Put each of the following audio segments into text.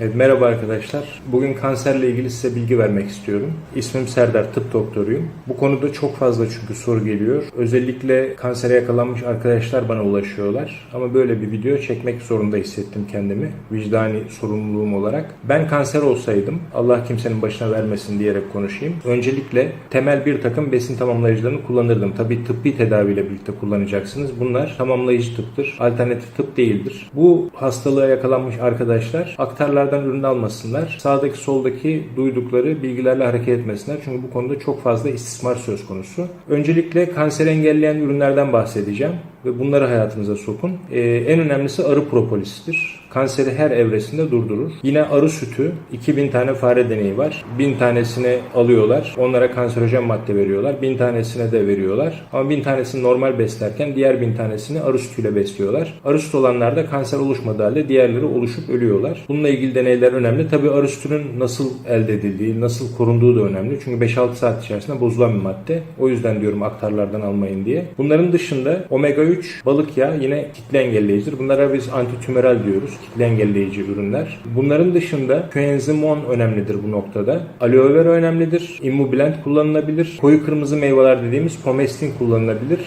Evet, merhaba arkadaşlar. Bugün kanserle ilgili size bilgi vermek istiyorum. İsmim Serdar, tıp doktoruyum. Bu konuda çok fazla çünkü soru geliyor. Özellikle kansere yakalanmış arkadaşlar bana ulaşıyorlar. Ama böyle bir video çekmek zorunda hissettim kendimi. Vicdani sorumluluğum olarak. Ben kanser olsaydım, Allah kimsenin başına vermesin diyerek konuşayım. Öncelikle temel bir takım besin tamamlayıcılarını kullanırdım. Tabii tıbbi tedaviyle birlikte kullanacaksınız. Bunlar tamamlayıcı tıptır. Alternatif tıp değildir. Bu hastalığa yakalanmış arkadaşlar aktarlardan ürün almasınlar. Sağdaki soldaki duydukları bilgilerle hareket etmesinler. Çünkü bu konuda çok fazla istismar söz konusu. Öncelikle kanseri engelleyen ürünlerden bahsedeceğim ve bunları hayatınıza sokun. Ee, en önemlisi arı propolistir. Kanseri her evresinde durdurur. Yine arı sütü 2000 tane fare deneyi var. 1000 tanesini alıyorlar. Onlara kanserojen madde veriyorlar. 1000 tanesine de veriyorlar. Ama 1000 tanesini normal beslerken diğer 1000 tanesini arı sütüyle besliyorlar. Arı sütü olanlarda kanser oluşmadığı halde diğerleri oluşup ölüyorlar. Bununla ilgili deneyler önemli. Tabii arı sütünün nasıl elde edildiği, nasıl korunduğu da önemli. Çünkü 5-6 saat içerisinde bozulan bir madde. O yüzden diyorum aktarlardan almayın diye. Bunların dışında omega 3 balık yağı yine kitle engelleyicidir. Bunlara biz antitümeral diyoruz. Kitle engelleyici ürünler. Bunların dışında koenzimon önemlidir bu noktada. Aloe vera önemlidir. Immubilent kullanılabilir. Koyu kırmızı meyveler dediğimiz pomestin kullanılabilir.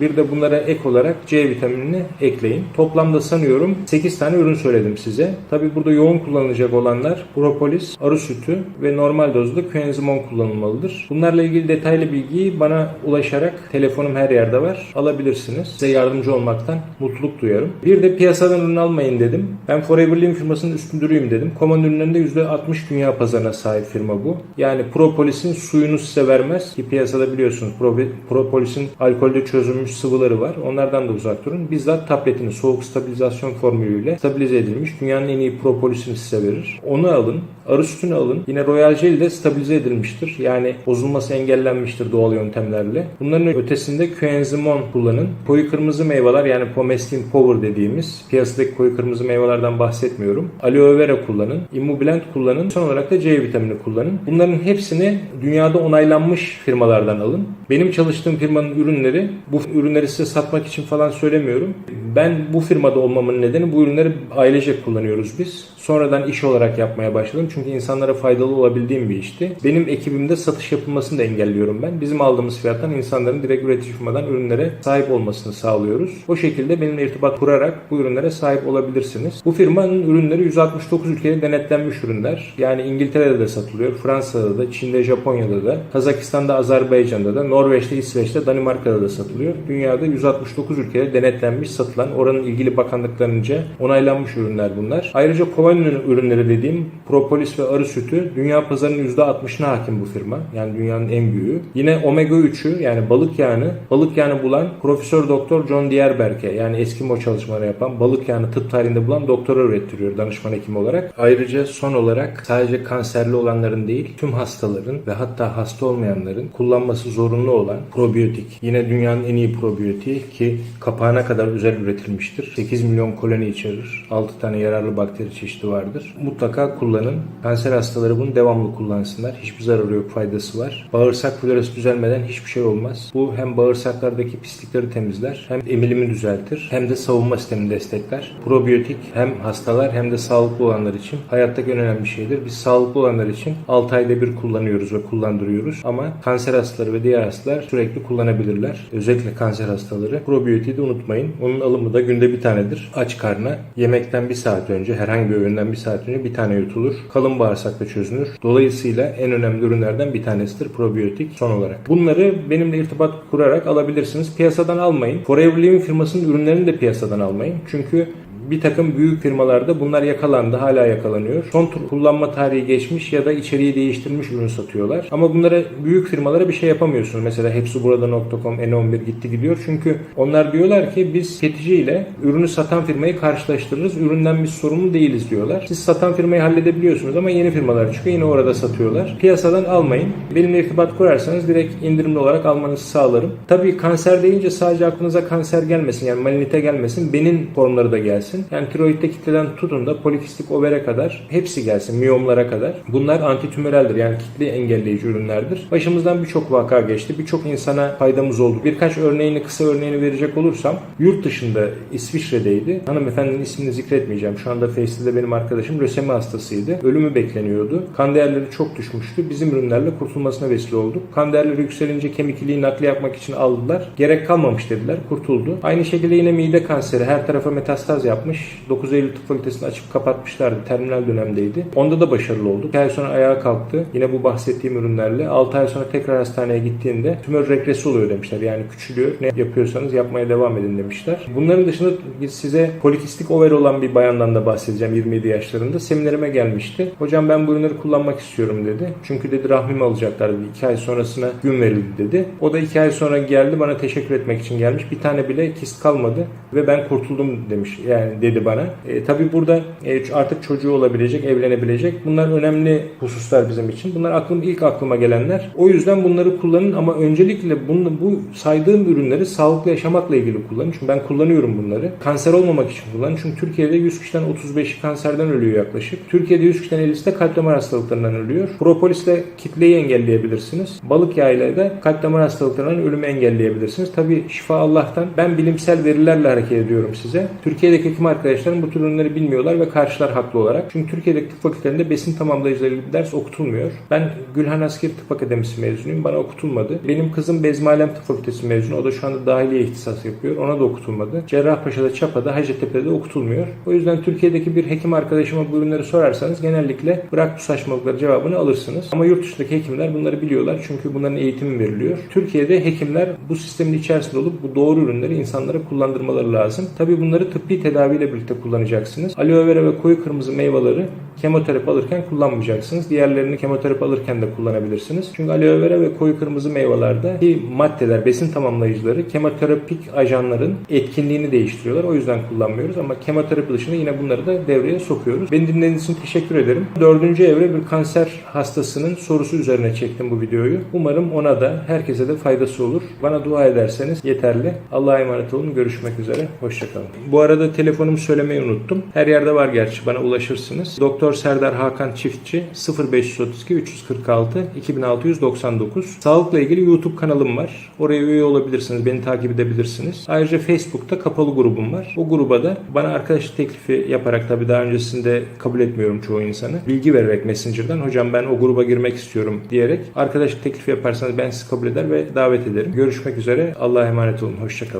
Bir de bunlara ek olarak C vitaminini ekleyin. Toplamda sanıyorum 8 tane ürün söyledim size. Tabi burada yoğun kullanılacak olanlar propolis, arı sütü ve normal dozda koenzimon kullanılmalıdır. Bunlarla ilgili detaylı bilgiyi bana ulaşarak telefonum her yerde var. Alabilirsiniz. Size yardımcı olmaktan mutluluk duyarım. Bir de piyasadan ürün almayın dedim. Ben Forever Living firmasının üstündürüyüm dedim. Koman ürünlerinde %60 dünya pazarına sahip firma bu. Yani propolisin suyunu size vermez ki piyasada biliyorsunuz pro- propolisin alkolde çözülmüş sıvıları var. Onlardan da uzak durun. Bizzat tabletini soğuk stabilizasyon formülüyle stabilize edilmiş. Dünyanın en iyi propolisini size verir. Onu alın. Arı sütünü alın. Yine Royal Jelly de stabilize edilmiştir. Yani bozulması engellenmiştir doğal yöntemlerle. Bunların ötesinde koenzimon kullanın. Koyu kırmızı meyveler yani pomestin power dediğimiz piyasadaki koyu kırmızı meyvelerden bahsetmiyorum. Aloe vera kullanın. Immubilent kullanın. Son olarak da C vitamini kullanın. Bunların hepsini dünyada onaylanmış firmalardan alın. Benim çalıştığım firmanın ürünleri bu ürünleri size satmak için falan söylemiyorum. Ben bu firmada olmamın nedeni bu ürünleri ailecek kullanıyoruz biz. Sonradan iş olarak yapmaya başladım. Çünkü insanlara faydalı olabildiğim bir işti. Benim ekibimde satış yapılmasını da engelliyorum ben. Bizim aldığımız fiyattan insanların direkt üretici firmadan ürünlere sahip olmasını sağlıyoruz. O şekilde benimle irtibat kurarak bu ürünlere sahip olabilirsiniz. Bu firmanın ürünleri 169 ülkede denetlenmiş ürünler. Yani İngiltere'de de satılıyor, Fransa'da da, Çin'de, Japonya'da da, Kazakistan'da, Azerbaycan'da da, Norveç'te, İsveç'te, Danimarka'da da satılıyor. Dünyada 169 ülkede denetlenmiş, satılan, oranın ilgili bakanlıklarınca onaylanmış ürünler bunlar. Ayrıca kovan ürünleri dediğim propolis ve arı sütü dünya pazarının %60'ına hakim bu firma. Yani dünyanın en büyüğü. Yine omega 3'ü yani balık yağını, balık yağını bulan Profesör Doktor John Dierberg'e yani Eskimo çalışmaları yapan, balık yağını tıp tarihinde bulan doktora ürettiriyor danışman hekim olarak. Ayrıca son olarak sadece kanserli olanların değil, tüm hastaların ve hatta hasta olmayanların kullanması zorunlu olan probiyotik. Yine dünyanın en iyi probiyotiği ki kapağına kadar özel üretilmiştir. 8 milyon koloni içerir. 6 tane yararlı bakteri çeşidi vardır. Mutlaka kullanın. Kanser hastaları bunu devamlı kullansınlar. Hiçbir zararı yok, faydası var. Bağırsak florası düzelmeden hiçbir şey olmaz. Bu hem bağırsaklardaki pislikleri temizler, hem emilimi düzeltir, hem de savunma sistemini destekler. Probiyotik hem hastalar hem de sağlıklı olanlar için hayattaki en önemli şeydir. Biz sağlıklı olanlar için 6 ayda bir kullanıyoruz ve kullandırıyoruz. Ama kanser hastaları ve diğer hastalar sürekli kullanabilirler. Özellikle kanser hastaları. Probiyotiği de unutmayın. Onun alımı da günde bir tanedir. Aç karna yemekten bir saat önce herhangi bir öğünden bir saat önce bir tane yutulur. Kalın bağırsakta çözünür. Dolayısıyla en önemli ürünlerden bir tanesidir probiyotik son olarak. Bunları benimle irtibat kurarak alabilirsiniz. Piyasadan almayın. Forever Living firmasının ürünlerini de piyasadan almayın. Çünkü bir takım büyük firmalarda bunlar yakalandı, hala yakalanıyor. Son tur kullanma tarihi geçmiş ya da içeriği değiştirilmiş ürün satıyorlar. Ama bunlara büyük firmalara bir şey yapamıyorsunuz. Mesela hepsi burada.com, N11 gitti gidiyor. Çünkü onlar diyorlar ki biz tüketici ile ürünü satan firmayı karşılaştırırız. Üründen biz sorumlu değiliz diyorlar. Siz satan firmayı halledebiliyorsunuz ama yeni firmalar çıkıyor yine orada satıyorlar. Piyasadan almayın. Benimle irtibat kurarsanız direkt indirimli olarak almanızı sağlarım. Tabii kanser deyince sadece aklınıza kanser gelmesin. Yani malinite gelmesin. Benim formları da gelsin. Gelsin. Yani tiroidde kitleden tutun da polikistik overe kadar hepsi gelsin. Miyomlara kadar. Bunlar antitümöreldir. Yani kitle engelleyici ürünlerdir. Başımızdan birçok vaka geçti. Birçok insana faydamız oldu. Birkaç örneğini, kısa örneğini verecek olursam yurt dışında İsviçre'deydi. Hanımefendinin ismini zikretmeyeceğim. Şu anda Face'de benim arkadaşım lösemi hastasıydı. Ölümü bekleniyordu. Kan değerleri çok düşmüştü. Bizim ürünlerle kurtulmasına vesile olduk. Kan değerleri yükselince kemik iliği nakli yapmak için aldılar. Gerek kalmamış dediler. Kurtuldu. Aynı şekilde yine mide kanseri her tarafa metastaz yapmış. 9 Eylül Tıp Fakültesini açıp kapatmışlardı. Terminal dönemdeydi. Onda da başarılı olduk. 2 ay sonra ayağa kalktı. Yine bu bahsettiğim ürünlerle. 6 ay sonra tekrar hastaneye gittiğinde tümör regresi oluyor demişler. Yani küçülüyor. Ne yapıyorsanız yapmaya devam edin demişler. Bunların dışında size polikistik over olan bir bayandan da bahsedeceğim 27 yaşlarında. Seminerime gelmişti. Hocam ben bu ürünleri kullanmak istiyorum dedi. Çünkü dedi rahmimi alacaklar dedi. 2 ay sonrasına gün verildi dedi. O da 2 ay sonra geldi bana teşekkür etmek için gelmiş. Bir tane bile kist kalmadı ve ben kurtuldum demiş. Yani dedi bana. E, tabii burada e, artık çocuğu olabilecek, evlenebilecek. Bunlar önemli hususlar bizim için. Bunlar aklım ilk aklıma gelenler. O yüzden bunları kullanın ama öncelikle bunu, bu saydığım ürünleri sağlıklı yaşamakla ilgili kullanın. Çünkü ben kullanıyorum bunları. Kanser olmamak için kullanın. Çünkü Türkiye'de 100 kişiden 35'i kanserden ölüyor yaklaşık. Türkiye'de 100 kişiden 50'si de kalp damar hastalıklarından ölüyor. Propolisle kitleyi engelleyebilirsiniz. Balık yağıyla da kalp damar hastalıklarından ölümü engelleyebilirsiniz. Tabii şifa Allah'tan. Ben bilimsel verilerle hareket ediyorum size. Türkiye'deki hekim arkadaşlarım bu tür ürünleri bilmiyorlar ve karşılar haklı olarak. Çünkü Türkiye'deki tıp fakültelerinde besin tamamlayıcıları gibi ders okutulmuyor. Ben Gülhan Asker Tıp Akademisi mezunuyum. Bana okutulmadı. Benim kızım Bezmalem Tıp Fakültesi mezunu. O da şu anda dahiliye ihtisas yapıyor. Ona da okutulmadı. Cerrahpaşa'da, Çapa'da, Hacettepe'de de okutulmuyor. O yüzden Türkiye'deki bir hekim arkadaşıma bu ürünleri sorarsanız genellikle bırak bu saçmalıkları cevabını alırsınız. Ama yurt dışındaki hekimler bunları biliyorlar. Çünkü bunların eğitimi veriliyor. Türkiye'de hekimler bu sistemin içerisinde olup bu doğru ürünleri insanlara kullandırmaları lazım. Tabii bunları tıbbi tedaviyle birlikte kullanacaksınız. Aloe vera ve koyu kırmızı meyveleri kemoterapi alırken kullanmayacaksınız. Diğerlerini kemoterapi alırken de kullanabilirsiniz. Çünkü aloe vera ve koyu kırmızı meyvelerde ki maddeler, besin tamamlayıcıları kemoterapik ajanların etkinliğini değiştiriyorlar. O yüzden kullanmıyoruz ama kemoterapi dışında yine bunları da devreye sokuyoruz. Beni dinlediğiniz için teşekkür ederim. Dördüncü evre bir kanser hastasının sorusu üzerine çektim bu videoyu. Umarım ona da herkese de faydası olur. Bana dua ederseniz yeterli. Allah'a emanet olun. Görüşmek üzere. Hoşçakalın. Bu arada telefonumu söylemeyi unuttum. Her yerde var gerçi. Bana ulaşırsınız. Doktor Serdar Hakan Çiftçi 0532 346 2699. Sağlıkla ilgili YouTube kanalım var. Oraya üye olabilirsiniz. Beni takip edebilirsiniz. Ayrıca Facebook'ta kapalı grubum var. O gruba da bana arkadaşlık teklifi yaparak tabii daha öncesinde kabul etmiyorum çoğu insanı. Bilgi vererek Messenger'dan hocam ben o gruba girmek istiyorum diyerek arkadaşlık teklifi yaparsanız ben sizi kabul eder ve davet ederim. Görüşmek üzere. Allah'a emanet olun. Hoşçakalın.